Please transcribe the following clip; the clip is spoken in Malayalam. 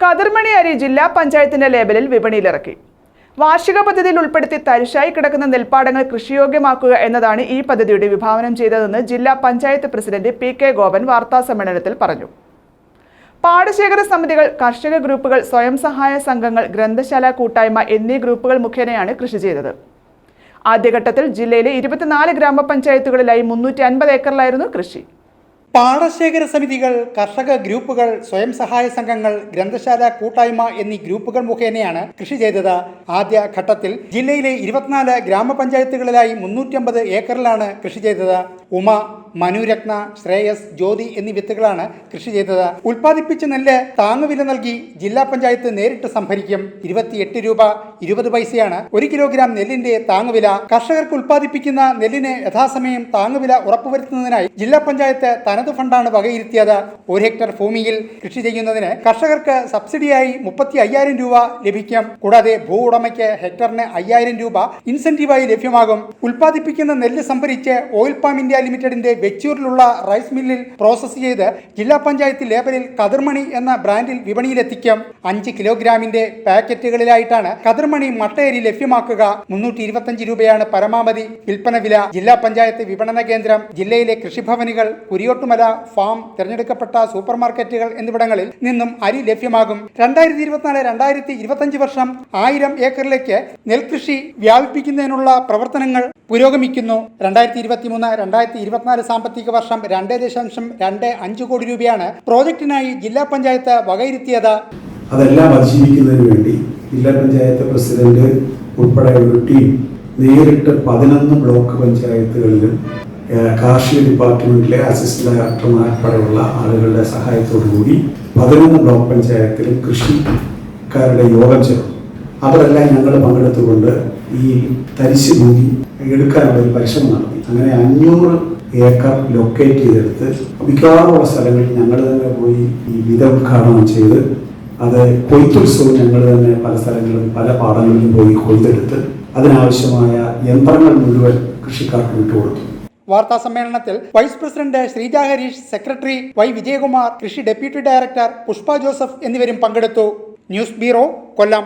കതിർമണി അരി ജില്ലാ പഞ്ചായത്തിന്റെ ലേബലിൽ വിപണിയിലിറക്കി. വാർഷിക പദ്ധതിയിൽ ഉൾപ്പെടുത്തി തരിശായി കിടക്കുന്ന നെൽപ്പാടങ്ങൾ കൃഷിയോഗ്യമാക്കുക എന്നതാണ് ഈ പദ്ധതിയുടെ വിഭാവനം ചെയ്തതെന്ന് ജില്ലാ panchayat president P K Gopan വാർത്താസമ്മേളനത്തിൽ പറഞ്ഞു. പാടശേഖര സമിതികൾ കർഷക ഗ്രൂപ്പുകൾ സ്വയം സഹായ സംഘങ്ങൾ ഗ്രന്ഥശാല കൂട്ടായ്മ എന്നീ ഗ്രൂപ്പുകൾ മുഖേനയാണ് കൃഷി ചെയ്തത്. ആദ്യഘട്ടത്തിൽ ജില്ലയിലെ ഇരുപത്തിനാല് ഗ്രാമപഞ്ചായത്തുകളിലായി മുന്നൂറ്റി അൻപത് ഏക്കറിലായിരുന്നു കൃഷി. പാടശേഖര സമിതികൾ കർഷക ഗ്രൂപ്പുകൾ സ്വയം സഹായ സംഘങ്ങൾ ഗ്രന്ഥശാല കൂട്ടായ്മ എന്നീ ഗ്രൂപ്പുകൾ മുഖേനയാണ് കൃഷി ചെയ്തത്. ആദ്യ ഘട്ടത്തിൽ ജില്ലയിലെ ഇരുപത്തിനാല് ഗ്രാമപഞ്ചായത്തുകളിലായി മുന്നൂറ്റമ്പത് ഏക്കറിലാണ് കൃഷി ചെയ്തത്. ഉമ മനുരത്ന ശ്രേയസ് ജ്യോതി എന്നീ വിത്തുകളാണ് കൃഷി ചെയ്തത്. ഉൽപ്പാദിപ്പിച്ച നെല്ല് താങ്ങുവില നൽകി ജില്ലാ പഞ്ചായത്ത് നേരിട്ട് സംഭരിക്കും. ഇരുപത്തിയെട്ട് രൂപ ഇരുപത് പൈസയാണ് ഒരു കിലോഗ്രാം നെല്ലിന്റെ താങ്ങുവില. കർഷകർക്ക് ഉൽപ്പാദിപ്പിക്കുന്ന നെല്ലിന് യഥാസമയം താങ്ങുവില ഉറപ്പുവരുത്തുന്നതിനായി ജില്ലാ പഞ്ചായത്ത് തനത് ഫണ്ടാണ് വകയിരുത്തിയത്. ഒരു ഹെക്ടർ ഭൂമിയിൽ കൃഷി ചെയ്യുന്നതിന് കർഷകർക്ക് സബ്സിഡിയായി മുപ്പത്തി അയ്യായിരം രൂപ ലഭിക്കും. കൂടാതെ ഭൂ ഉടമയ്ക്ക് ഹെക്ടറിന് അയ്യായിരം രൂപ ഇൻസെന്റീവായി ലഭ്യമാകും. ഉൽപ്പാദിപ്പിക്കുന്ന നെല്ല് സംഭരിച്ച് ഓയിൽ പാം ഇന്ത്യ ലിമിറ്റഡിന്റെ വെച്ചൂരിലുള്ള റൈസ് മില്ലിൽ പ്രോസസ് ചെയ്ത് ജില്ലാ പഞ്ചായത്ത് ലേബലിൽ കതിർമണി എന്ന ബ്രാൻഡിൽ വിപണിയിലെത്തിക്കും. അഞ്ച് കിലോഗ്രാമിന്റെ പാക്കറ്റുകളിലായിട്ടാണ് കതിർമണി മട്ടയരി ലഭ്യമാക്കുക. മുന്നൂറ്റി ഇരുപത്തഞ്ച് രൂപയാണ് പരമാവധി വിൽപ്പന വില. ജില്ലാ പഞ്ചായത്ത് വിപണന കേന്ദ്രം ജില്ലയിലെ കൃഷിഭവനുകൾ കുരിയോട്ടുമല ഫാം തിരഞ്ഞെടുക്കപ്പെട്ട സൂപ്പർ മാർക്കറ്റുകൾ എന്നിവിടങ്ങളിൽ നിന്നും അരി ലഭ്യമാകും. രണ്ടായിരത്തി ഇരുപത്തിനാല് രണ്ടായിരത്തി ഇരുപത്തഞ്ച് വർഷം ആയിരം ഏക്കറിലേക്ക് നെൽകൃഷി വ്യാപിപ്പിക്കുന്നതിനുള്ള പ്രവർത്തനങ്ങൾ പുരോഗമിക്കുന്നു. രണ്ടായിരത്തി ഇരുപത്തി മൂന്ന് രണ്ടായിരത്തി ഇരുപത്തിനാല് സാമ്പത്തിക വർഷം രണ്ട് ദശാംശം രണ്ട് അഞ്ച് കോടി രൂപയാണ് പ്രോജക്റ്റിനായി ജില്ലാ പഞ്ചായത്ത് വകയിരുത്തിയത്. അതെല്ലാം അതിജീവിക്കുന്നതിന് വേണ്ടി ജില്ലാ പഞ്ചായത്ത് പ്രസിഡന്റ് ഉൾപ്പെടെ ഒരു ടീം നേരിട്ട് പതിനൊന്ന് ബ്ലോക്ക് പഞ്ചായത്തുകളിലും കാർഷിക ഡിപ്പാർട്ട്മെന്റിലെ അസിസ്റ്റന്റ് ഡയറക്ടർമാർ ആളുകളുടെ സഹായത്തോടു കൂടി പതിനൊന്ന് ബ്ലോക്ക് പഞ്ചായത്തിലും കൃഷിക്കാരുടെ യോഗം ചേർന്നു. അവരെല്ലാം ഞങ്ങൾ പങ്കെടുത്തുകൊണ്ട് ഈ തരിശു ഭൂമി എടുക്കാനുള്ള ഒരു പരിശ്രമം നടത്തി. അങ്ങനെ അഞ്ഞൂറ് ഏക്കർ ലൊക്കേറ്റ് ചെയ്തെടുത്ത് മിക്കവാറുമുള്ള സ്ഥലങ്ങളിൽ ഞങ്ങൾ തന്നെ പോയി ഈ വിധ ഉദ്ഘാടനം ചെയ്ത് അത് കൊയ്ത്തുത്സവം ഞങ്ങൾ തന്നെ പല സ്ഥലങ്ങളിലും പല പാടങ്ങളിലും പോയി കൊയ്തെടുത്ത് അതിനാവശ്യമായ യന്ത്രങ്ങൾ മുഴുവൻ കൃഷിക്കാർക്ക് വിട്ടുകൊടുത്തു. വാർത്താ സമ്മേളനത്തിൽ vice president Sreeja Harish secretary Y Vijayakumar കൃഷി ഡെപ്യൂട്ടി ഡയറക്ടർ പുഷ്പ ജോസഫ് എന്നിവരും പങ്കെടുത്തു. News bureau Kollam.